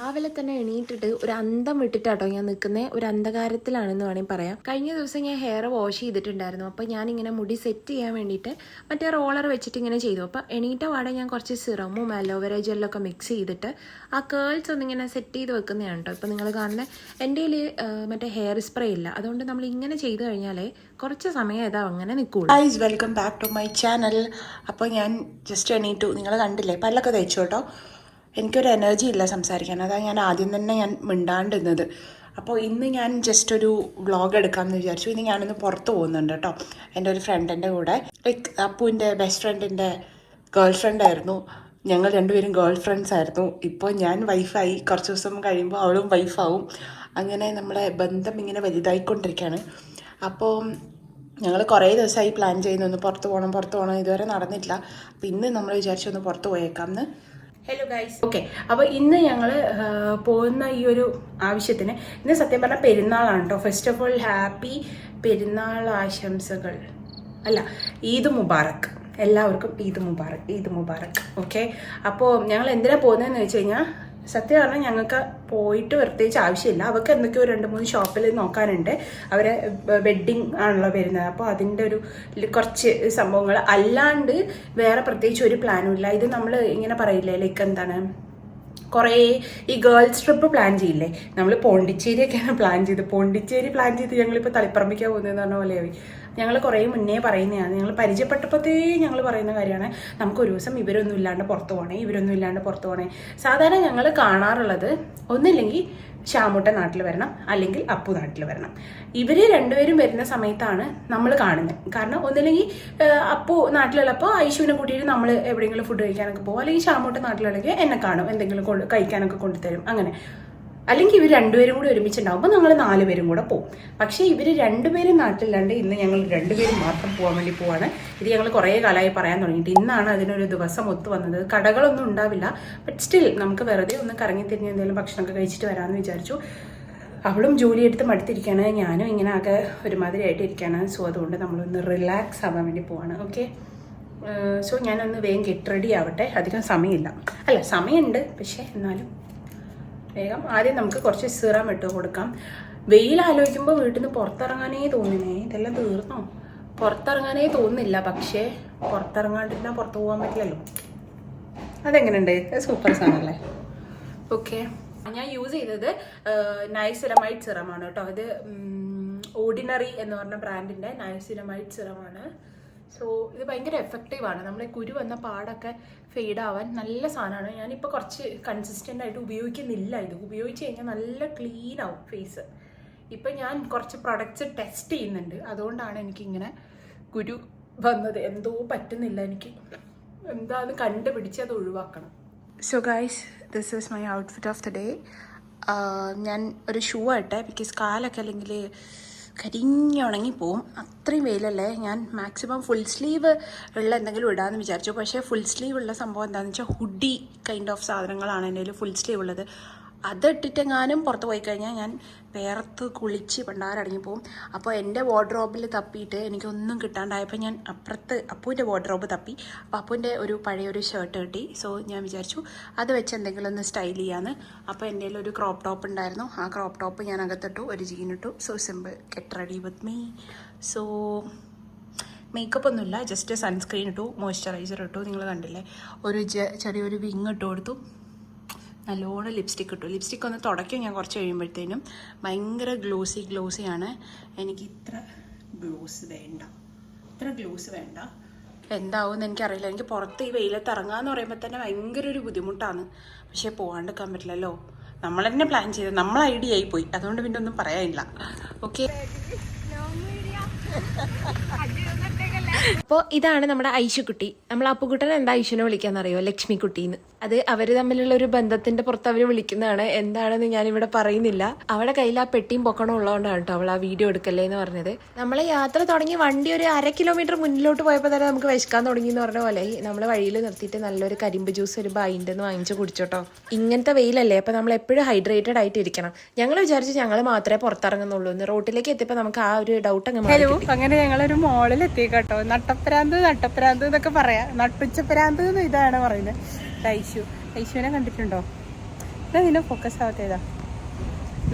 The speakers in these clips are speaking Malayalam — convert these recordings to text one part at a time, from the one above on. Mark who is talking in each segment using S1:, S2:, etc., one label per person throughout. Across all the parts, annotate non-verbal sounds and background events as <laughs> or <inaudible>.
S1: രാവിലെ തന്നെ എണീറ്റിട്ട് ഒരു അന്തം വിട്ടിട്ടാട്ടോ ഞാൻ നിൽക്കുന്നത് ഒരു അന്ധകാരത്തിലാണെന്ന് വേണമെങ്കിൽ പറയാം. കഴിഞ്ഞ ദിവസം ഞാൻ ഹെയർ വാഷ് ചെയ്തിട്ടുണ്ടായിരുന്നു. അപ്പോൾ ഞാൻ ഇങ്ങനെ മുടി സെറ്റ് ചെയ്യാൻ വേണ്ടിയിട്ട് മറ്റേ റോളർ വെച്ചിട്ട് ഇങ്ങനെ ചെയ്തു. അപ്പോൾ എണീറ്റ പാടെ ഞാൻ കുറച്ച് സിറമും അലോവേര ജെല്ലൊക്കെ മിക്സ് ചെയ്തിട്ട് ആ കേൾസ് ഒന്നിങ്ങനെ സെറ്റ് ചെയ്ത് വെക്കുന്നതാണ് കേട്ടോ. ഇപ്പോൾ നിങ്ങൾ കാണുന്ന എന്റെ കയ്യിൽ മറ്റേ ഹെയർ സ്പ്രേ ഇല്ല. അതുകൊണ്ട് നമ്മൾ ഇങ്ങനെ ചെയ്ത് കഴിഞ്ഞാലേ കുറച്ച് സമയം ഇതാ അങ്ങനെ നിൽക്കുള്ളൂ.
S2: Guys welcome back to my channel അപ്പോൾ ഞാൻ ജസ്റ്റ് എണീറ്റു. നിങ്ങൾ കണ്ടില്ലേ? പല്ലൊക്കെ തയ്ച്ചു കേട്ടോ. എനിക്കൊരു എനർജി ഇല്ല സംസാരിക്കാൻ. അതാണ് ഞാൻ ആദ്യം തന്നെ ഞാൻ മിണ്ടാണ്ടിരുന്നത്. അപ്പോൾ ഇന്ന് ഞാൻ ജസ്റ്റ് ഒരു വ്ളോഗ് എടുക്കാമെന്ന് വിചാരിച്ചു. ഇന്ന് ഞാനൊന്ന് പുറത്ത് പോകുന്നുണ്ട് കേട്ടോ എന്റെ ഒരു ഫ്രണ്ടിന്റെ കൂടെ. ലൈക്ക് അപ്പുവിന്റെ ബെസ്റ്റ് ഫ്രണ്ടിന്റെ ഗേൾ ഫ്രണ്ടായിരുന്നു ഞങ്ങൾ രണ്ടുപേരും ഗേൾ ഫ്രണ്ട്സ് ആയിരുന്നു. ഇപ്പോൾ ഞാൻ വൈഫായി കുറച്ച് ദിവസം കഴിയുമ്പോൾ അവളും വൈഫാവും അങ്ങനെ നമ്മളെ ബന്ധം ഇങ്ങനെ വലുതായിക്കൊണ്ടിരിക്കുകയാണ് അപ്പോൾ ഞങ്ങൾ കുറേ ദിവസമായി പ്ലാൻ ചെയ്യുന്നു. ഒന്ന് പുറത്ത് പോകണം പുറത്ത് പോകണം ഇതുവരെ നടന്നിട്ടില്ല അപ്പം ഇന്ന് നമ്മൾ വിചാരിച്ചു ഒന്ന് പുറത്ത് പോയേക്കാം എന്ന്
S1: ഹലോ ഗൈസ് ഓക്കെ അപ്പോൾ ഇന്ന് ഞങ്ങൾ പോകുന്ന ഈ ഒരു ആവശ്യത്തിന് ഇന്ന് സത്യം പറഞ്ഞാൽ പെരുന്നാളാണ് കേട്ടോ ഫസ്റ്റ് ഓഫ് ഓൾ ഹാപ്പി പെരുന്നാൾ ആശംസകൾ. അല്ല ഈദ് മുബാറക്. എല്ലാവർക്കും ഈദ് മുബാറക് ഈദ് മുബാറക്. ഓക്കെ അപ്പോൾ ഞങ്ങൾ എന്തിനാണ് പോകുന്നതെന്ന് വെച്ച് കഴിഞ്ഞാൽ സത്യം പറഞ്ഞാൽ ഞങ്ങൾക്ക് പോയിട്ട് പ്രത്യേകിച്ച് ആവശ്യമില്ല. അവർക്ക് എന്തൊക്കെയോ രണ്ട് മൂന്ന് ഷോപ്പിൽ നോക്കാനുണ്ട്. അവരെ വെഡ്ഡിങ് ആണല്ലോ വരുന്നത്. അപ്പോൾ അതിന്റെ ഒരു കുറച്ച് സംഭവങ്ങൾ. അല്ലാണ്ട് വേറെ പ്രത്യേകിച്ച് ഒരു പ്ലാനും ഇല്ല. ഇത് നമ്മൾ ഇങ്ങനെ പറയില്ലേ ലൈക്ക് എന്താണ് കുറേ ഈ ഗേൾസ് ട്രിപ്പ് പ്ലാൻ ചെയ്യില്ലേ? നമ്മൾ പോണ്ടിച്ചേരിയൊക്കെയാണ് പ്ലാൻ ചെയ്ത് പോണ്ടിച്ചേരി പ്ലാൻ ചെയ്ത് ഞങ്ങളിപ്പോൾ തളിപ്പറമ്പിക്കാൻ പോകുന്നതെന്ന് പറഞ്ഞ പോലെയായി. ഞങ്ങൾ കുറേ മുന്നേ പറയുന്നതാണ്. ഞങ്ങൾ പരിചയപ്പെട്ടപ്പോഴത്തേ ഞങ്ങൾ പറയുന്ന കാര്യമാണ്. നമുക്ക് ഒരു ദിവസം ഇവരൊന്നും ഇല്ലാണ്ട് പുറത്ത് പോകണേ ഇവരൊന്നും ഇല്ലാണ്ട് പുറത്ത് പോകണേ സാധാരണ ഞങ്ങൾ കാണാറുള്ളത് ഒന്നില്ലെങ്കിൽ ശ്യാമുട്ട നാട്ടിൽ വരണം അല്ലെങ്കിൽ അപ്പു നാട്ടിൽ വരണം. ഇവർ രണ്ടുപേരും വരുന്ന സമയത്താണ് നമ്മൾ കാണുന്നത് കാരണം ഒന്നില്ലെങ്കിൽ അപ്പു നാട്ടിലുള്ളപ്പോൾ ഐശുവിനെ കൂട്ടിയിട്ട് നമ്മൾ എവിടെയെങ്കിലും ഫുഡ് കഴിക്കാനൊക്കെ പോകും അല്ലെങ്കിൽ ശ്യാമുട്ട നാട്ടിലുള്ളെങ്കിൽ എന്നെ കാണും എന്തെങ്കിലും കഴിക്കാനൊക്കെ കൊണ്ടുതരും. അങ്ങനെ. അല്ലെങ്കിൽ ഇവർ രണ്ടുപേരും കൂടി ഒരുമിച്ചുണ്ടാകുമ്പോൾ ഞങ്ങൾ നാല് പേരും കൂടെ പോകും പക്ഷേ ഇവർ രണ്ടുപേരും നാട്ടിലാണ്ട് ഇന്ന് ഞങ്ങൾ രണ്ടുപേരും മാത്രം പോകാൻ വേണ്ടി പോവാണ്. ഇത് ഞങ്ങൾ കുറേ കാലമായി പറയാൻ തുടങ്ങിയിട്ട്. ഇന്നാണ് അതിനൊരു ദിവസം ഒത്തു വന്നത്. കടകളൊന്നും ഉണ്ടാവില്ല. ബട്ട് സ്റ്റിൽ നമുക്ക് വെറുതെ ഒന്ന് കറങ്ങി തിരിഞ്ഞ് എന്തെങ്കിലും ഭക്ഷണമൊക്കെ കഴിച്ചിട്ട് വരാമെന്ന് വിചാരിച്ചു. അവളും ജോലി എടുത്ത് മടുത്തിരിക്കുകയാണ് ഞാനും ഇങ്ങനെ ആകെ ഒരുമാതിരി ആയിട്ട് ഇരിക്കുകയാണ് സോ അതുകൊണ്ട് നമ്മളൊന്ന് റിലാക്സ് ആവാൻ വേണ്ടി പോവാണ്. ഓക്കെ സോ ഞാനൊന്ന് വേഗം കെട്ട് റെഡി ആവട്ടെ. അധികം സമയമില്ല. അല്ല സമയമുണ്ട്. പക്ഷേ എന്നാലും വേഗം ആദ്യം നമുക്ക് കുറച്ച് സിറം ഇട്ട് കൊടുക്കാം. വെയിൽ ആലോചിക്കുമ്പോൾ വീട്ടിൽ നിന്ന് പുറത്തിറങ്ങാനേ തോന്നുന്നേ ഇതെല്ലാം തീർന്നോ? പുറത്തിറങ്ങാനേ തോന്നുന്നില്ല പക്ഷേ പുറത്തിറങ്ങാണ്ടിരുന്നാൽ പുറത്ത് പോകാൻ പറ്റില്ലല്ലോ. അതെങ്ങനെയുണ്ട്? സൂപ്പർ സാധനമല്ലേ ഓക്കെ ഞാൻ യൂസ് ചെയ്തത് നൈസിലമൈറ്റ് സിറമാണ് കേട്ടോ. ഇത് ഓർഡിനറി എന്ന് പറഞ്ഞ ബ്രാൻഡിന്റെ നൈസിലമൈറ്റ് സിറമാണ്. സോ ഇത് ഭയങ്കര എഫക്റ്റീവ് ആണ്. നമ്മുടെ കുരു വന്ന പാടൊക്കെ ഫെയ്ഡ് ആവാൻ നല്ല സാധനമാണ്. ഞാനിപ്പോൾ കുറച്ച് കൺസിസ്റ്റന്റ് ആയിട്ട് ഉപയോഗിക്കുന്നില്ല ഇത്. ഉപയോഗിച്ച് കഴിഞ്ഞാൽ നല്ല ക്ലീൻ ആവും ഫേസ് ഇപ്പം ഞാൻ കുറച്ച് പ്രൊഡക്റ്റ്സ് ടെസ്റ്റ് ചെയ്യുന്നുണ്ട്. അതുകൊണ്ടാണ് എനിക്കിങ്ങനെ കുരു വന്നത്. എന്തോ പറ്റുന്നില്ല. എനിക്ക് എന്താന്ന് കണ്ടുപിടിച്ച് അത് ഒഴിവാക്കണം.
S2: So guys this is my outfit of the day ഞാൻ ഒരു ഷൂ ആട്ടെ. ബിക്കോസ് കാലൊക്കെ അല്ലെങ്കിൽ കരിഞ്ഞുണങ്ങി പോവും അത്രയും വെയിലല്ലേ? ഞാൻ മാക്സിമം ഫുൾ സ്ലീവ് ഉള്ള എന്തെങ്കിലും ഇടാമെന്ന് വിചാരിച്ചു. പക്ഷേ ഫുൾ സ്ലീവ് ഉള്ള സംഭവം എന്താണെന്ന് വെച്ചാൽ ഹുഡി കൈൻഡ് ഓഫ് സാധനങ്ങളാണ് എന്റെ ഫുൾ സ്ലീവ് ഉള്ളത്. അതിട്ടിട്ടെങ്ങാനും പുറത്ത് പോയി കഴിഞ്ഞാൽ ഞാൻ വേർത്ത് കുളിച്ച് പണ്ടാരടങ്ങി പോകും അപ്പോൾ എന്റെ വാർഡ്രോബിൽ തപ്പിയിട്ട് എനിക്കൊന്നും കിട്ടാണ്ടായപ്പോൾ ഞാൻ അപ്പുറത്ത് അപ്പൂന്റെ വാർഡ്രോബ് തപ്പി. അപ്പോൾ അപ്പുവിന്റെ ഒരു പഴയൊരു ഷർട്ട് കിട്ടി. സോ ഞാൻ വിചാരിച്ചു അത് വെച്ച് എന്തെങ്കിലും ഒന്ന് സ്റ്റൈൽ ചെയ്യാന്ന്. അപ്പോൾ എന്റെ ഒരു ക്രോപ്പ് ടോപ്പ് ഉണ്ടായിരുന്നു. ആ ക്രോപ്പ് ടോപ്പ് ഞാൻ അകത്തിട്ടു ഒരു ജീൻ ഇട്ടു. So simple get ready with me so makeup ഒന്നുമില്ല. ജസ്റ്റ് സൺസ്ക്രീൻ ഇട്ടു മോയ്സ്ചറൈസർ ഇട്ടു. നിങ്ങൾ കണ്ടില്ലേ? ഒരു ചെറിയൊരു വിങ് ഇട്ട് കൊടുത്തു. നല്ലോണം ലിപ്സ്റ്റിക് ഇട്ടു. ലിപ്സ്റ്റിക് ഒന്ന് തുടയ്ക്കും ഞാൻ കുറച്ച് കഴിയുമ്പോഴത്തേനും. ഭയങ്കര ഗ്ലോസി ഗ്ലോസി ആണ്. എനിക്ക് ഇത്ര ഗ്ലോസ് വേണ്ട. ഇത്ര ഗ്ലോസ് വേണ്ട. എന്താവും എനിക്കറിയില്ല. എനിക്ക് പുറത്ത് ഈ വെയിലത്ത് ഇറങ്ങാന്ന് പറയുമ്പോൾ തന്നെ ഭയങ്കര ഒരു ബുദ്ധിമുട്ടാണ്. പക്ഷേ പോകാണ്ടിരിക്കാൻ പറ്റില്ലല്ലോ. നമ്മൾ തന്നെ പ്ലാൻ ചെയ്ത് നമ്മൾ ഐഡിയ ആയി പോയി. അതുകൊണ്ട് പിന്നെ ഒന്നും പറയാനില്ല. ഓക്കെ <laughs>
S1: അപ്പോൾ ഇതാണ് നമ്മുടെ ഐശുക്കുട്ടി നമ്മൾ അപ്പുക്കുട്ടൻ എന്താ ഐശുനെ വിളിക്കാന്നറിയോ? ലക്ഷ്മി കുട്ടീന്ന് അത് അവർ തമ്മിലുള്ള ഒരു ബന്ധത്തിന്റെ പുറത്ത് അവർ വിളിക്കുന്നതാണ്. എന്താണെന്ന് ഞാനിവിടെ പറയുന്നില്ല. അവളുടെ കയ്യിൽ ആ പെട്ടിയും പൊക്കണം ഉള്ളതുകൊണ്ടാണ് കേട്ടോ അവൾ ആ വീഡിയോ എടുക്കല്ലേ എന്ന് പറഞ്ഞത്. നമ്മളെ യാത്ര തുടങ്ങി വണ്ടി ഒരു അര കിലോമീറ്റർ മുന്നിലോട്ട് പോയപ്പോൾ തന്നെ നമുക്ക് വിശക്കാൻ തുടങ്ങി എന്ന് പറഞ്ഞ പോലെ. നമ്മൾ വഴിയിൽ നിർത്തിയിട്ട് നല്ലൊരു കരിമ്പ് ജ്യൂസ് ഒരു ബൈൻഡ് എന്ന് വാങ്ങിച്ച് കുടിച്ചോട്ടോ. ഇങ്ങനത്തെ വെയിലല്ലേ അപ്പോൾ നമ്മൾ എപ്പോഴും ഹൈഡ്രേറ്റഡ് ആയിട്ട് ഇരിക്കണം. ഞങ്ങൾ വിചാരിച്ചു ഞങ്ങൾ മാത്രമേ പുറത്തിറങ്ങുന്നുള്ളൂ. എന്ന് റോട്ടിലേക്ക് എത്തിയപ്പോൾ നമുക്ക് ആ ഒരു ഡൗട്ട് അങ്ങ്
S3: ഹലോ അങ്ങനെ ഞങ്ങളൊരു മോളിൽ എത്തി കേട്ടോ നട്ടപ്രാന്ത് നട്ടപ്രാന്ത് എന്നൊക്കെ പറയാം. നട്ടുച്ചപ്പരാന്ത് എന്ന് ഇതാണ് പറയുന്നത്. ഐശു ഐശുവിനെ കണ്ടിട്ടുണ്ടോ?
S2: ഇതാ ഇതിനെ ഫോക്കസ് ആവാത്തേതാ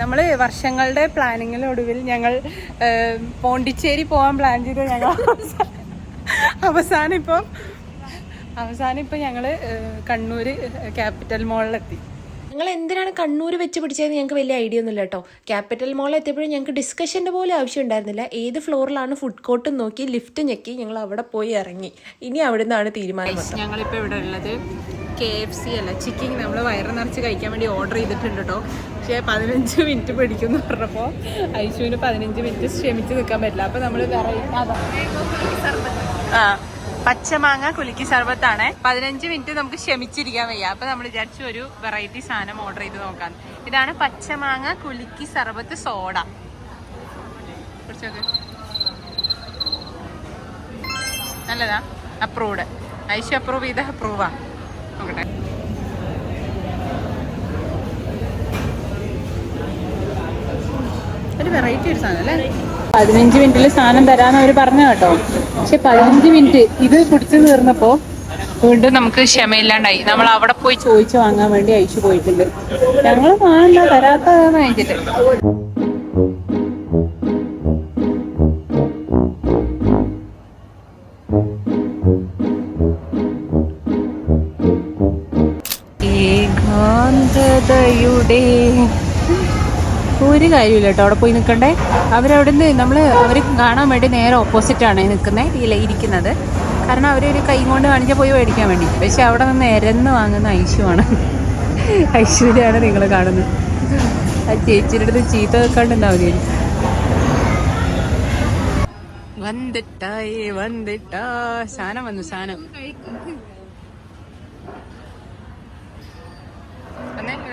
S2: നമ്മൾ വർഷങ്ങളുടെ പ്ലാനിങ്ങിനൊടുവിൽ ഞങ്ങൾ പോണ്ടിച്ചേരി പോകാൻ പ്ലാൻ ചെയ്ത്. ഞങ്ങൾ അവസാനം ഇപ്പം അവസാനം ഇപ്പം ഞങ്ങൾ കണ്ണൂർ ക്യാപിറ്റൽ മോളിലെത്തി
S1: ഞങ്ങൾ എന്തിനാണ് കണ്ണൂർ വെച്ച് പിടിച്ചതെന്ന് ഞങ്ങൾക്ക് വലിയ ഐഡിയ ഒന്നുമില്ല കേട്ടോ. ക്യാപിറ്റൽ മോളിൽ എത്തിയപ്പോഴും ഞങ്ങൾക്ക് ഡിസ്കഷന്റെ പോലും ആവശ്യം ഉണ്ടായിരുന്നില്ല ഏത് ഫ്ലോറിലാണ് ഫുഡ് കോർട്ട് നോക്കി ലിഫ്റ്റ് ഞെക്കി ഞങ്ങൾ അവിടെ പോയി ഇറങ്ങി. ഇനി അവിടെ നിന്നാണ് തീരുമാനം.
S2: ഞങ്ങളിപ്പോൾ ഇവിടെ ഉള്ളത് കെ എഫ് സി അല്ല. ചിക്കൻ നമ്മൾ വയറ് നിറച്ച് കഴിക്കാൻ വേണ്ടി ഓർഡർ ചെയ്തിട്ടുണ്ട് കേട്ടോ പക്ഷേ പതിനഞ്ച് മിനിറ്റ് പിടിക്കും എന്ന് പറഞ്ഞപ്പോൾ ഐശുവിന് പതിനഞ്ച് മിനിറ്റ് ക്ഷമിച്ച് നിൽക്കാൻ പറ്റില്ല. അപ്പോൾ നമ്മൾ വെറൈറ്റി ആ. പച്ചമാങ്ങ കുലുക്കി സർബത്താണ് പതിനഞ്ച് മിനിറ്റ് നമുക്ക് ക്ഷമിച്ചിരിക്കാൻ വയ്യ. അപ്പൊ നമ്മൾ വിചാരിച്ചു ഒരു വെറൈറ്റി സാധനം ഓർഡർ ചെയ്ത് നോക്കാം. ഇതാണ് പച്ചമാങ്ങ കുലുക്കി സർബത്ത് സോഡ. നല്ലതാ? അപ്രൂവ്ഡ് ഐശു അപ്രൂവ് ചെയ്ത അപ്രൂവാ നോക്കട്ടെ. ഒരു വെറൈറ്റി ഒരു സാധനം അല്ലേ? പതിനഞ്ച് മിനിറ്റിൽ സാധനം തരാന്ന് അവർ പറഞ്ഞു കേട്ടോ. പക്ഷെ പതിനഞ്ച് മിനിറ്റ് ഇത് കുടിച്ചു തീർന്നപ്പോ വീണ്ടും നമുക്ക് ക്ഷമയില്ലാണ്ടായി. നമ്മൾ അവിടെ പോയി ചോദിച്ചു വാങ്ങാൻ വേണ്ടി അയച്ചു പോയിട്ടുണ്ട്. ഞങ്ങൾ സാധനം തരാത്തതാണ് അയച്ചിട്ട് കാര്യമില്ല കേട്ടോ. അവിടെ പോയി നിൽക്കണ്ടേ? അവരവിടെ നിന്ന് നമ്മൾ അവർ കാണാൻ വേണ്ടി നേരെ ഓപ്പോസിറ്റാണ് നിൽക്കുന്നത് ഇല്ല ഇരിക്കുന്നത്. കാരണം അവരൊരു കൈ കൊണ്ട് കാണിച്ചാൽ പോയി മേടിക്കാൻ വേണ്ടി. പക്ഷെ അവിടെ നിന്ന് എരന്ന് വാങ്ങുന്ന ഐശുവാണ് ഐശ്വര്യാണ് നിങ്ങൾ കാണുന്നത്. ആ ചേച്ചിയുടെ അടുത്ത് ചീത്ത വെക്കാണ്ട് എന്താ മതി. വന്നിട്ടായി വന്നിട്ടാ. സാധനം വന്നു സാധനം.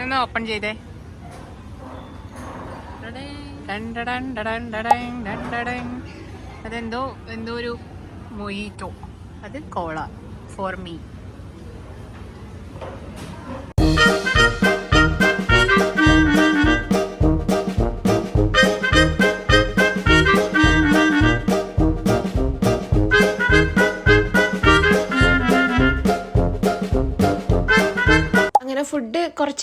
S2: ഒന്ന് ഓപ്പൺ ചെയ്തേ. അതെന്തോ എന്തോ ഒരു മൊയ്റ്റോ അത് കോള ഫോർ മീ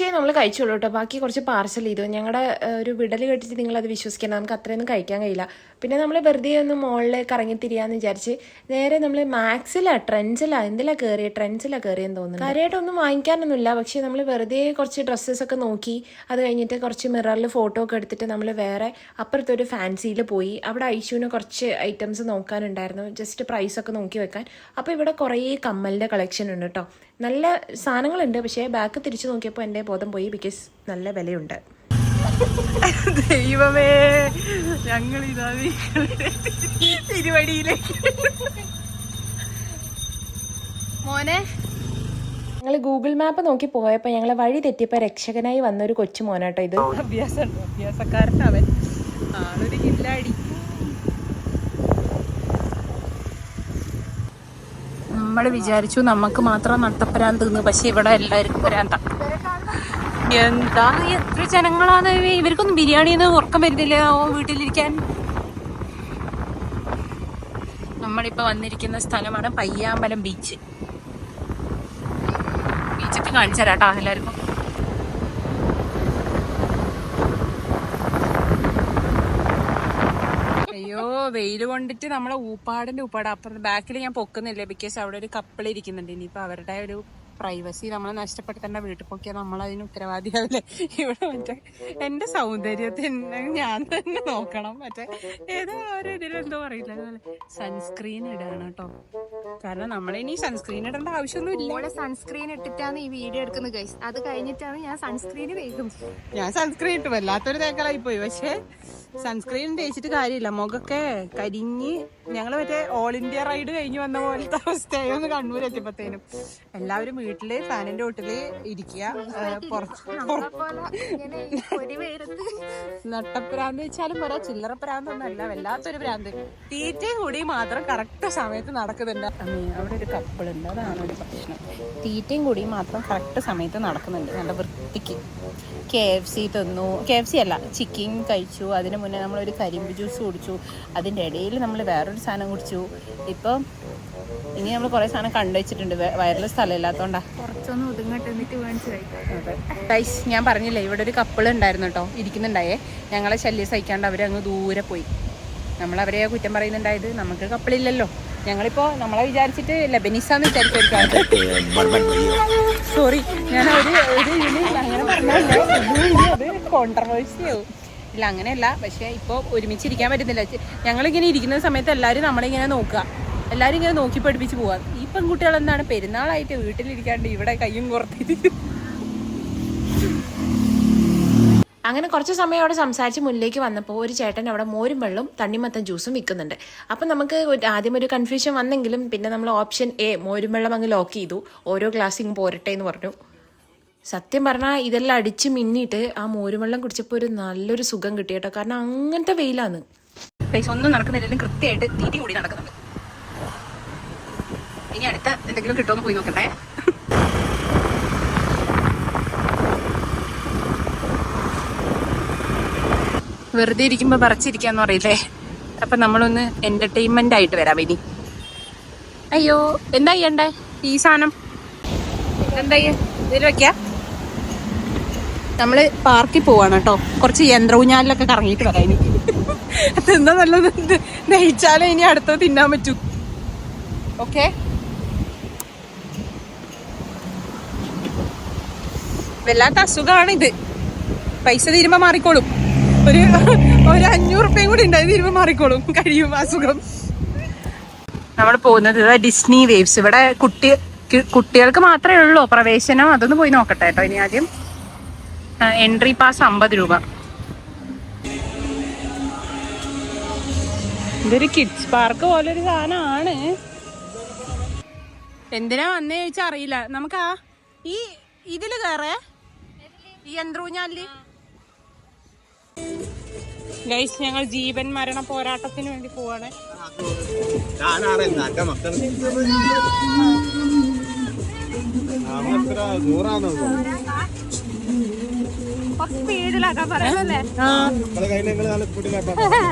S1: കുറച്ചേ നമ്മൾ കഴിച്ചുള്ളൂ കേട്ടോ. ബാക്കി കുറച്ച് പാർസൽ ചെയ്തു. ഞങ്ങളുടെ ഒരു വിടൽ കെട്ടിച്ച് നിങ്ങൾ അത് വിശ്വസിക്കണം. നമുക്ക് അത്രയൊന്നും കഴിക്കാൻ കഴിയില്ല. പിന്നെ നമ്മൾ വെറുതെ ഒന്ന് മുകളിൽ കറങ്ങിത്തിരിയാന്ന് വിചാരിച്ച് നേരെ നമ്മൾ മാക്സിലാ ട്രെൻസിലാ എന്തിലാ കയറിയ ട്രെൻസിലാ കയറിയെന്ന് തോന്നുന്നു. കാര്യമായിട്ടൊന്നും വാങ്ങിക്കാനൊന്നുമില്ല. പക്ഷേ നമ്മൾ വെറുതെ കുറച്ച് ഡ്രസ്സസ് ഒക്കെ നോക്കി അത് കഴിഞ്ഞിട്ട് കുറച്ച് മിററിൽ ഫോട്ടോ ഒക്കെ എടുത്തിട്ട് നമ്മൾ വേറെ അപ്പുറത്തെ ഒരു ഫാൻസിയിൽ പോയി. അവിടെ ഐഷുവിന് കുറച്ച് ഐറ്റംസ് നോക്കാനുണ്ടായിരുന്നു. ജസ്റ്റ് പ്രൈസ് ഒക്കെ നോക്കി വെക്കാൻ. അപ്പോൾ ഇവിടെ കുറേ കമ്മലിന്റെ കളക്ഷൻ ഉണ്ട് കേട്ടോ. നല്ല സാധനങ്ങളുണ്ട്. പക്ഷേ ബാക്ക് തിരിച്ചു നോക്കിയപ്പോൾ എന്റെ ബോധം പോയി ബിക്കോസ് നല്ല വിലയുണ്ട്.
S2: ദൈവമേ ഞങ്ങൾ ഇതാ തിരുവടിയിലേക്ക് മോനെ.
S1: ഞങ്ങൾ ഗൂഗിൾ മാപ്പ് നോക്കി പോയപ്പോൾ ഞങ്ങളെ വഴി തെറ്റിയപ്പോൾ രക്ഷകനായി വന്ന ഒരു കൊച്ചു മോനാട്ടോ ഇത്.
S2: അഭ്യാസം അഭ്യാസക്കാരനവൻ. ആളൊരു കില്ലാടി. നമ്മൾ വിചാരിച്ചു നമുക്ക് മാത്രം നട്ടപ്പരാന്ത് തിന്നു പക്ഷെ ഇവിടെ എല്ലാവർക്കും ഭ്രാന്ത എന്താ എത്ര ജനങ്ങളാണ് ഇവ- ഇവർക്കൊന്നും ബിരിയാണി ഒന്നും ഉറക്കം വരുന്നില്ല. ഓ വീട്ടിലിരിക്കാൻ. നമ്മളിപ്പോ വന്നിരിക്കുന്ന സ്ഥലമാണ് പയ്യാമ്പലം ബീച്ച്. ബീച്ചൊക്കെ കാണിച്ചു എല്ലാവർക്കും. അയ്യോ വെയിൽ കൊണ്ടിട്ട് നമ്മളെ ഊപ്പാടിന്റെ ഊപ്പാട് അപ്പുറത്ത് ബാക്കിൽ ഞാൻ പൊക്കുന്നില്ല ബിക്കോസ് അവിടെ ഒരു കപ്പിൾ ഇരിക്കുന്നുണ്ട്. ഇനിയിപ്പോ അവരുടെ ഒരു പ്രൈവസി നമ്മൾ നഷ്ടപ്പെടുത്തേണ്ട വീട്ടിൽ പോക്കിയാൽ നമ്മൾ അതിന് ഉത്തരവാദിയാവില്ലേ? ഇവിടെ മറ്റേ എന്റെ സൗന്ദര്യത്തിന് ഞാൻ തന്നെ നോക്കണം. മറ്റേ ഏതോ ഒരു ഇതിലെന്തോ അറിയില്ല അതുപോലെ സൺസ്ക്രീൻ ഇടാണ് കേട്ടോ കാരണം നമ്മളിനി സൺസ്ക്രീൻ ഇടേണ്ട ആവശ്യമൊന്നും ഇല്ല.
S4: ഇവിടെ സൺസ്ക്രീൻ ഇട്ടിട്ടാണ് ഈ വീഡിയോ എടുക്കുന്നത് ഗൈസ് അത് കഴിഞ്ഞിട്ടാണ് ഞാൻ സൺസ്ക്രീൻ തേക്കുന്നത്
S2: ഞാൻ സൺസ്ക്രീൻ ഇട്ടു. വല്ലാത്തൊരു തേക്കലായി പോയി പക്ഷേ സൺസ്ക്രീൻ തേച്ചിട്ട് കാര്യമില്ല. മുഖൊക്കെ കരിഞ്ഞ് ഞങ്ങൾ മറ്റേ ഓൾ ഇന്ത്യ റൈഡ് കഴിഞ്ഞ് വന്ന പോലത്തെ അവസ്ഥയായിരുന്നു കണ്ണൂർ എത്തിയപ്പോഴത്തേനും എല്ലാവരും വീട്ടിൽ ഫാനിന്റെ വീട്ടിൽ ഇരിക്കുക. നട്ടപ്രാന്ത് വെച്ചാലും പറയാം ചില്ലറ പ്രാന്തൊന്നും അല്ല വല്ലാത്തൊരു പ്രാന്ത്. തീറ്റയും കൂടി മാത്രം കറക്റ്റ് സമയത്ത് നടക്കുന്നുണ്ട്. അവിടെ ഒരു കപ്പിളുണ്ട് അതാണ് ഒരു പ്രശ്നം. തീറ്റയും കൂടി മാത്രം കറക്റ്റ് സമയത്ത് നടക്കുന്നുണ്ട്. നല്ല വൃത്തിക്ക്. കെ എഫ് സി തന്നു. കെ എഫ് സി അല്ല ചിക്കൻ കഴിച്ചു. അതിന് മുന്നേ നമ്മളൊരു കരിമ്പ് ജ്യൂസ് കുടിച്ചു. അതിന്റെ ഇടയിൽ നമ്മൾ വേറൊരു സാധനം കുടിച്ചു. ഇപ്പം ഇനി നമ്മൾ കുറേ സാധനം കണ്ടു വെച്ചിട്ടുണ്ട്. വെ- വയറിൽ സ്ഥലമില്ലാത്തതുകൊണ്ടാ
S4: കുറച്ച് ഒന്ന് ഒതുങ്ങട്ടെ എന്നിട്ട് മേടിച്ച് കഴിക്കാം.
S2: ഗൈസ് ഞാൻ പറഞ്ഞില്ലേ ഇവിടെ ഒരു കപ്പിൾ ഉണ്ടായിരുന്നു കേട്ടോ ഇരിക്കുന്നുണ്ടായേ. ഞങ്ങളെ ശല്യം സഹിക്കാണ്ട് അവരങ്ങ് ദൂരെ പോയി. നമ്മൾ അവരെ കുറ്റം പറയുന്നുണ്ടായത് നമുക്ക് കപ്പിളില്ലല്ലോ ഞങ്ങളിപ്പോ നമ്മളെ വിചാരിച്ചിട്ട് ലബനീസാന്ന് വിചാരിച്ചു സോറി ഞാൻ ഒരു ഒരു ഇതിന് അങ്ങനെ പറഞ്ഞല്ലേ അത് കോൺട്രവേഴ്സി ആവും. ഇല്ല അങ്ങനെയല്ല. പക്ഷെ ഇപ്പോൾ ഒരുമിച്ചിരിക്കാൻ പറ്റുന്നില്ല. ഞങ്ങളിങ്ങനെ ഇരിക്കുന്ന സമയത്ത് എല്ലാവരും നമ്മളിങ്ങനെ നോക്കുക. എല്ലാവരും ഇങ്ങനെ നോക്കി പഠിപ്പിച്ച് പോവാ. ഈ പെൺകുട്ടികൾ എന്താണ് പെരുന്നാളായിട്ട് വീട്ടിലിരിക്കാണ്ട് ഇവിടെ കയ്യും കുറത്തിട്ട്
S1: അങ്ങനെ കുറച്ച് സമയം അവിടെ സംസാരിച്ച് മുന്നിലേക്ക് വന്നപ്പോൾ ഒരു ചേട്ടൻ അവിടെ മോരും വെള്ളം തണ്ണിമത്തൻ ജ്യൂസും വിൽക്കുന്നുണ്ട്. അപ്പം നമുക്ക് ഒരു- ആദ്യം ഒരു കൺഫ്യൂഷൻ വന്നെങ്കിലും പിന്നെ നമ്മൾ ഓപ്ഷൻ എ മോരും വെള്ളം അങ്ങ് ലോക്ക് ചെയ്തു. ഓരോ ഗ്ലാസ്സിങ് പോരട്ടെ എന്ന് പറഞ്ഞു. സത്യം പറഞ്ഞാൽ ഇതെല്ലാം അടിച്ച് മിന്നിട്ട് ആ മോരും വെള്ളം കുടിച്ചപ്പോൾ ഒരു നല്ലൊരു സുഖം കിട്ടി കേട്ടോ. കാരണം അങ്ങനത്തെ വെയിലാണ്.
S2: പൈസ ഒന്നും നടക്കുന്നില്ലെങ്കിലും കൃത്യമായിട്ട് തീറ്റി കൂടി നടക്കുന്നുണ്ട്. ഇനി അടുത്ത എന്തെങ്കിലും കിട്ടുമെന്ന് പോയി നോക്കട്ടെ. വെറുതെ ഇരിക്കുമ്പോ പറിച്ചിരിക്കാന്ന് പറയില്ലേ? അപ്പൊ നമ്മളൊന്ന് എന്റർടൈൻമെന്റ് ആയിട്ട് വരാം ഇനി. അയ്യോ എന്താ ചെയ്യണ്ടേ ഈ സാധനം? എന്താ ഇതിൽ വെക്കാ? നമ്മൾ പാർക്കിൽ പോവാണ് കേട്ടോ. കുറച്ച് യന്ത്രവുഞ്ഞാലിലൊക്കെ കറങ്ങിയിട്ട് വരാം ഇനി. <laughs> അതെന്താ നല്ലത്? നയിച്ചാലേ ഇനി അടുത്തത് തിന്നാൻ പറ്റൂ. ഓക്കെ വല്ലാത്ത അസുഖമാണ് ഇത് പൈസ തീരുമ്പോ മാറിക്കോളും. ഒരു <laughs> ഒരു അഞ്ഞൂറ് റുപ്യയും കൂടി ഉണ്ടായി തീരുമ്പോ മാറിക്കോളും. കഴിയും അസുഖം നമ്മൾ പോകുന്നത് ഡിസ്നി വേവ്സ് ഇവിടെ കുട്ടി കുട്ടികൾക്ക് മാത്രമേ ഉള്ളൂ പ്രവേശനം. അതൊന്ന് പോയി നോക്കട്ടെ കേട്ടോ ഇനി ആദ്യം. എൻട്രി പാസ് അമ്പത് രൂപ. ഇതൊരു കിഡ്സ് പാർക്ക് പോലെ ഒരു സാധനമാണ് എന്തിനാ വന്നേ ചോദിച്ചാ അറിയില്ല. നമുക്ക് ആ ഈ ഇതിൽ കയറേ ഈ യന്ത്രൂഞ്ഞാലി ഗൈസ് ഞങ്ങൾ ജീവൻ മരണ പോരാട്ടത്തിന് വേണ്ടി പോവാണ്.
S4: സ്പീഡിലാക്കാൻ
S5: സ്പീഡിലാക്കാം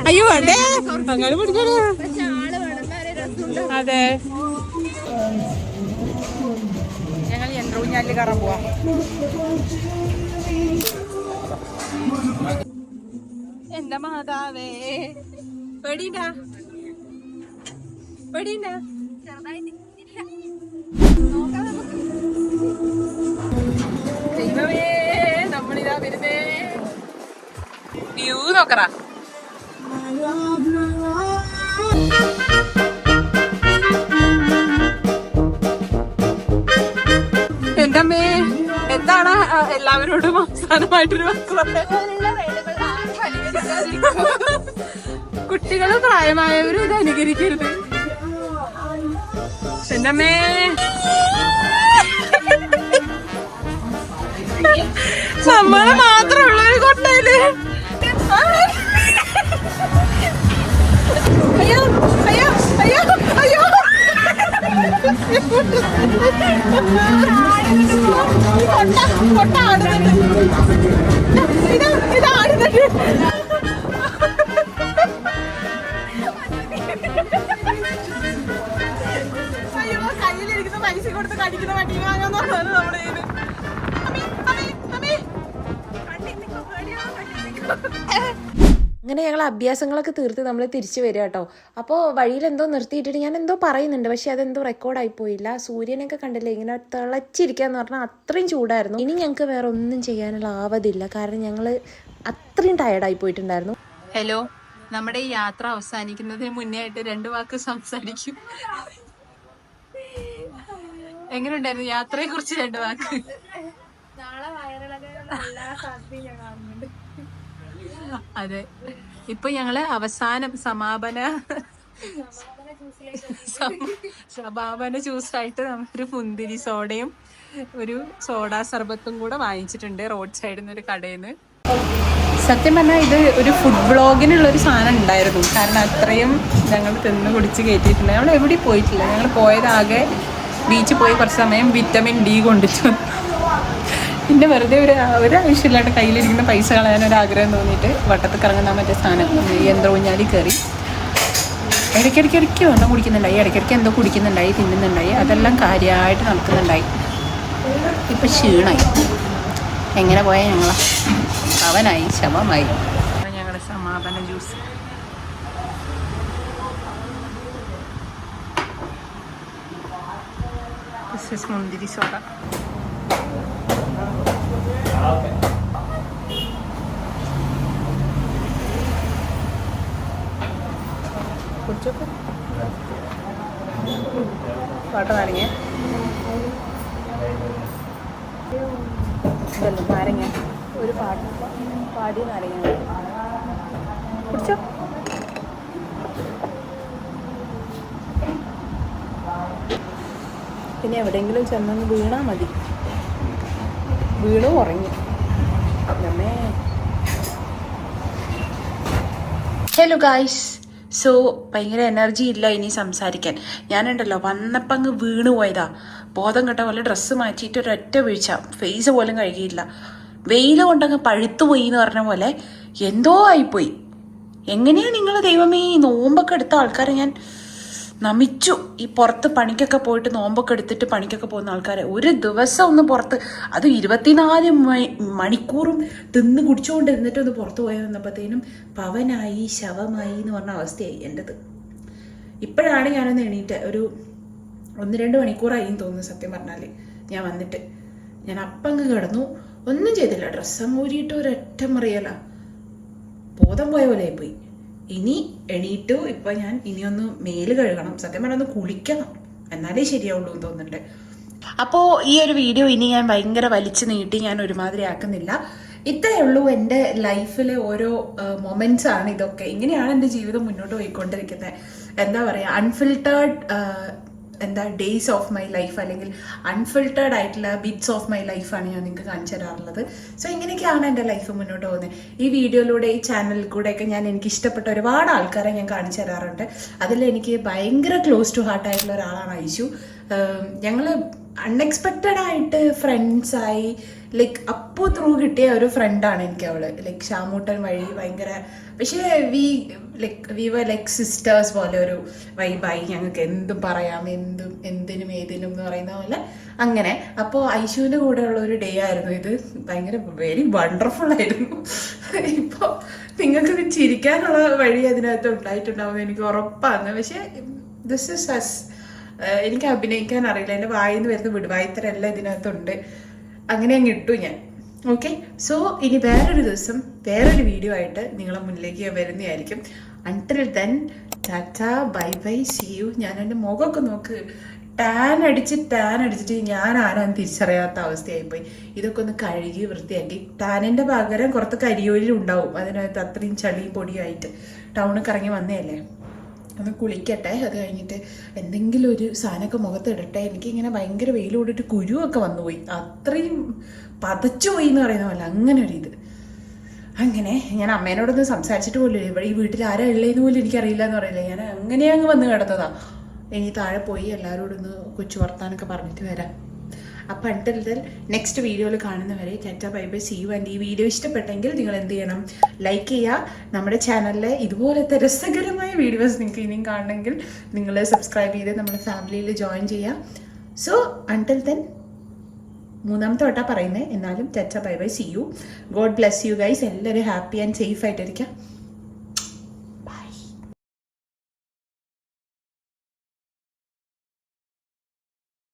S2: അയ്യോ അങ്ങനെ പിടിക്കണേ അതെ. ഞങ്ങൾ യന്ത്രൂഞ്ഞാലി കറ പോവാ. എന്റെ മാതാവേ. പേടിണ്ടാ? പേടിണ്ടാ?
S4: ചെറുതായിട്ട് ഇല്ല
S2: ദൈവമേ നമ്മളിതാ വരുന്നേ. വ്യൂ നോക്കറ. എന്റെ അമ്മേ എന്താണ് എല്ലാവരോടും അവസാനമായിട്ടൊരു വസ്ത്രത്തെ കുട്ടികളും പ്രായമായവരും ഇത് അനുകരിക്കരുത്. എന്റെ അമ്മേ നമ്മൾ മാത്രമുള്ള ഒരു കൊട്ടയിൽ. അയ്യോ അയ്യോ അയ്യോ അയ്യോ. കൊട്ട കൊട്ട.
S1: അങ്ങനെ ഞങ്ങൾ അഭ്യാസങ്ങളൊക്കെ തീർത്ത് നമ്മൾ തിരിച്ചു വരിക കേട്ടോ. അപ്പോൾ വഴിയിൽ എന്തോ നിർത്തിയിട്ടിട്ട് ഞാൻ എന്തോ പറയുന്നുണ്ട്. പക്ഷെ അതെന്തോ റെക്കോർഡായി പോയില്ല. സൂര്യനൊക്കെ കണ്ടില്ലേ? ഇങ്ങനെ തിളച്ചിരിക്കാന്ന് പറഞ്ഞാൽ അത്രയും ചൂടായിരുന്നു. ഇനി ഞങ്ങൾക്ക് വേറെ ഒന്നും ചെയ്യാനുള്ള ആവതില്ല. കാരണം ഞങ്ങൾ അത്രയും ടയർഡായി പോയിട്ടുണ്ടായിരുന്നു.
S2: ഹലോ നമ്മുടെ ഈ യാത്ര അവസാനിക്കുന്നതിന് മുന്നേ ആയിട്ട് രണ്ട് വാക്ക് സംസാരിക്കും. എങ്ങനെയുണ്ടായിരുന്നു യാത്രയെ കുറിച്ച് രണ്ട് വാക്ക്? അതെ. ഇപ്പൊ ഞങ്ങൾ അവസാനം സമാപന സമ- സമാപന ജ്യൂസായിട്ട് നമ്മളൊരു മുന്തിരി സോഡയും ഒരു സോഡാ സർബത്തും കൂടെ വാങ്ങിച്ചിട്ടുണ്ട് റോഡ് സൈഡിൽ നിന്ന് ഒരു കടയിൽ നിന്ന് സത്യം പറഞ്ഞാൽ ഇത് ഒരു ഫുഡ് ബ്ലോഗിനുള്ള ഒരു സാധനം ഉണ്ടായിരുന്നു. കാരണം അത്രയും ഞങ്ങൾ തിന്ന് കുടിച്ച് കയറ്റിയിട്ടുണ്ട് ഞങ്ങൾ എവിടെ പോയിട്ടില്ല. ഞങ്ങൾ പോയതാകെ ബീച്ചിൽ പോയി കുറച്ച് സമയം വിറ്റമിൻ ഡി കൊണ്ടിച്ചു പിന്നെ വെറുതെ ഒരു ഒരാവശ്യമില്ലാണ്ട് കയ്യിലിരിക്കുന്ന പൈസ ആഗ്രഹം തോന്നിയിട്ട് വട്ടത്ത് കറങ്ങുന്ന മറ്റേ സാധനം യന്ത്രഊഞ്ഞാലി കയറി. ഇടയ്ക്കിടയ്ക്ക് ഇടയ്ക്ക് വെള്ളം കുടിക്കുന്നുണ്ടായി ഇടയ്ക്കിടയ്ക്ക് എന്തോ കുടിക്കുന്നുണ്ടായി തിന്നുന്നുണ്ടായി അതെല്ലാം കാര്യമായിട്ട് നടക്കുന്നുണ്ടായി.
S6: ഇപ്പം ക്ഷീണമായി എങ്ങനെ പോയാൽ ഞങ്ങൾ അവനായി ശവമായി. ഞങ്ങളുടെ സമാപന ജ്യൂസ്. മുന്തിരി സോഡ കുടിച്ചോക്ക്. പാട്ട് നാരങ്ങ ഇതല്ല നാരങ്ങ. ഒരു പാട്ട് പാടി നാരങ്ങ. കുടിച്ചോ. പിന്നെ എവിടെയെങ്കിലും ചെന്നൊന്ന് വീണാൽ മതി. വീണു ഉറങ്ങി.
S2: ഹലോ ഗായ്സ് സോ ഭയങ്കര എനർജി ഇല്ല ഇനി സംസാരിക്കാൻ. ഞാനുണ്ടല്ലോ വന്നപ്പം അങ്ങ് വീണു പോയതാ. ബോധം കെട്ട പോലെ ഡ്രസ്സ് മാറ്റിയിട്ട് ഒരൊറ്റ വീഴ്ച. ഫേസ് പോലും കഴുകിയില്ല വെയിൽ കൊണ്ടങ്ങ് പഴുത്തുപോയി എന്ന് പറഞ്ഞ പോലെ എന്തോ ആയിപ്പോയി. എങ്ങനെയാണ് നിങ്ങൾ ദൈവമേ ഈ നോമ്പൊക്കെ എടുത്ത ആൾക്കാരെ ഞാൻ നമിച്ചു. ഈ പുറത്ത് പണിക്കൊക്കെ പോയിട്ട് നോമ്പൊക്കെ എടുത്തിട്ട് പണിക്കൊക്കെ പോകുന്ന ആൾക്കാരെ ഒരു ദിവസം ഒന്ന് പുറത്ത് അത് ഇരുപത്തിനാല് മണിക്കൂറും തിന്ന് കുടിച്ചുകൊണ്ടിരുന്നിട്ട് ഒന്ന് പുറത്ത് പോയി വന്നപ്പോഴത്തേനും പവനായി ശവമായി എന്ന് പറഞ്ഞ അവസ്ഥയായി എന്റെത്. ഇപ്പോഴാണ് ഞാനൊന്ന് എണീറ്റ ഒരു ഒന്ന് രണ്ട് മണിക്കൂറായി തോന്നുന്നു സത്യം പറഞ്ഞാൽ ഞാൻ വന്നിട്ട്. ഞാൻ അപ്പങ്ങ് കിടന്നു. ഒന്നും ചെയ്തില്ല. ഡ്രസ്സ് മൂരിയിട്ട് ഒരൊറ്റ മറിയല ബോധം പോയ പോലെ പോയി ഇനി എണീറ്റു. ഇപ്പൊ ഞാൻ ഇനിയൊന്ന് മേൽ കഴുകണം. സത്യം പറഞ്ഞാൽ ഒന്ന് കുളിക്കണം. എന്നാലേ ശരിയാവുള്ളൂ എന്ന് തോന്നുന്നുണ്ട്. അപ്പോ ഈ ഒരു വീഡിയോ ഇനി ഞാൻ ഭയങ്കര വലിച്ചു നീട്ടി ഞാൻ ഒരുമാതിരി ആക്കുന്നില്ല. ഇത്രയേ ഉള്ളൂ എന്റെ ലൈഫിലെ ഓരോ മൊമെന്റ്സ് ആണ് ഇതൊക്കെ. ഇങ്ങനെയാണ് എന്റെ ജീവിതം മുന്നോട്ട് പോയിക്കൊണ്ടിരിക്കുന്നത്. എന്താ പറയുക അൺഫിൽട്ടേർഡ് എന്താ ഡേയ്സ് ഓഫ് മൈ ലൈഫ് അല്ലെങ്കിൽ അൺഫിൽട്ടേഡ് ആയിട്ടുള്ള ബിറ്റ്സ് ഓഫ് മൈ ലൈഫാണ് ഞാൻ നിങ്ങൾക്ക് കാണിച്ചു തരാറുള്ളത്. സോ ഇങ്ങനെയൊക്കെയാണ് എന്റെ ലൈഫ് മുന്നോട്ട് പോകുന്നത്. ഈ വീഡിയോയിലൂടെ ഈ ചാനലിൽ കൂടെയൊക്കെ ഞാൻ എനിക്ക് ഇഷ്ടപ്പെട്ട ഒരുപാട് ആൾക്കാരെ ഞാൻ കാണിച്ചു തരാറുണ്ട്. അതിൽ എനിക്ക് ഭയങ്കര ക്ലോസ് ടു ഹാർട്ട് ആയിട്ടുള്ള ഒരാളാണ് ഐശു. ഞങ്ങൾ അൺഎക്സ്പെക്റ്റഡ് ആയിട്ട് ഫ്രണ്ട്സായി ലൈക്ക് അപ്പോ ത്രൂ കിട്ടിയ ഒരു ഫ്രണ്ടാണ് എനിക്ക് അവൾ. ലൈക്ക് ഷാമൂട്ടൻ വഴി ഭയങ്കര പക്ഷേ we like we were like sisters പോലെ ഒരു വൈബായി ഞങ്ങൾക്ക് എന്തും പറയാം എന്തും എന്തിനും ഏതിനും എന്ന് പറയുന്ന പോലെ അങ്ങനെ. അപ്പോൾ ഐശുവിന്റെ കൂടെയുള്ള ഒരു ഡേ ആയിരുന്നു ഇത്. ഭയങ്കര വെരി വണ്ടർഫുൾ ആയിരുന്നു. ഇപ്പോൾ നിങ്ങൾക്ക് ചിരിക്കാനുള്ള വഴി അതിനകത്ത് ഉണ്ടായിട്ടുണ്ടാവും എനിക്ക് ഉറപ്പാണ്. പക്ഷേ ദിസ് ഇസ് അസ് എനിക്ക് അഭിനയിക്കാൻ അറിയില്ല. എന്റെ വായിൽ നിന്ന് വരുന്ന വിടുവായത്തരെല്ലാം ഇതിനകത്തുണ്ട്. അങ്ങനെ അങ്ങ് ഇട്ടു ഞാൻ. ഓക്കെ സോ ഇനി വേറൊരു ദിവസം വേറൊരു വീഡിയോ ആയിട്ട് നിങ്ങളെ മുന്നിലേക്ക് ഞാൻ വരുന്നതായിരിക്കും. Until then tata bye bye see you ഞാൻ എന്റെ മുഖമൊക്കെ നോക്ക്. ടാൻ അടിച്ച് ടാൻ അടിച്ചിട്ട് ഞാൻ ആരാന്ന് തിരിച്ചറിയാത്ത അവസ്ഥയായിപ്പോയി. ഇതൊക്കെ ഒന്ന് കഴുകി വൃത്തിയാക്കി. ടാനിന്റെ പകരം കുറച്ച് കരിയോലിൽ ഉണ്ടാവും. അതിനകത്ത് അത്രയും ചളിയും പൊടിയായിട്ട് ടൗണിൽ കറങ്ങി വന്നതല്ലേ? ഒന്ന് കുളിക്കട്ടെ അത് കഴിഞ്ഞിട്ട് എന്തെങ്കിലും ഒരു സാധനമൊക്കെ മുഖത്തിടട്ടെ എനിക്കിങ്ങനെ ഭയങ്കര വെയിൽ കൂടിയിട്ട് കുരുവൊക്കെ വന്നുപോയി. അത്രയും പതച്ചു പോയി എന്ന് പറയുന്ന പോലെ അങ്ങനെ ഒരു ഇത്. അങ്ങനെ ഞാൻ അമ്മേനോടൊന്ന് സംസാരിച്ചിട്ട് പോലും. ഇവിടെ ഈ വീട്ടിൽ ആരാ ഉള്ളതെന്ന് പോലും എനിക്കറിയില്ല എന്ന് പറയില്ല. ഞാൻ അങ്ങനെ അങ്ങ് വന്ന് കിടന്നതാ. ഇനി താഴെ പോയി എല്ലാവരോടൊന്ന് കൊച്ചു വർത്താനൊക്കെ പറഞ്ഞിട്ട് വരാം. അപ്പം അടുത്തടുത്ത് നെക്സ്റ്റ് വീഡിയോയിൽ കാണുന്നവരെ tata bye bye see you and ഈ വീഡിയോ ഇഷ്ടപ്പെട്ടെങ്കിൽ നിങ്ങൾ എന്ത് ചെയ്യണം? ലൈക്ക് ചെയ്യുക. നമ്മുടെ ചാനലിലെ ഇതുപോലത്തെ രസകരമായ വീഡിയോസ് നിങ്ങൾക്ക് ഇനിയും കാണണമെങ്കിൽ നിങ്ങൾ സബ്സ്ക്രൈബ് ചെയ്ത് നമ്മുടെ ഫാമിലിയിൽ ജോയിൻ ചെയ്യുക. സോ അണ്ടിൽ ദെൻ മൂന്നാമത്തെ വട്ടാ പറയുന്നത് എന്നാലും tata bye bye see you God bless you guys എല്ലാവരും ഹാപ്പി ആൻഡ് സേഫ് ആയിട്ടിരിക്കാം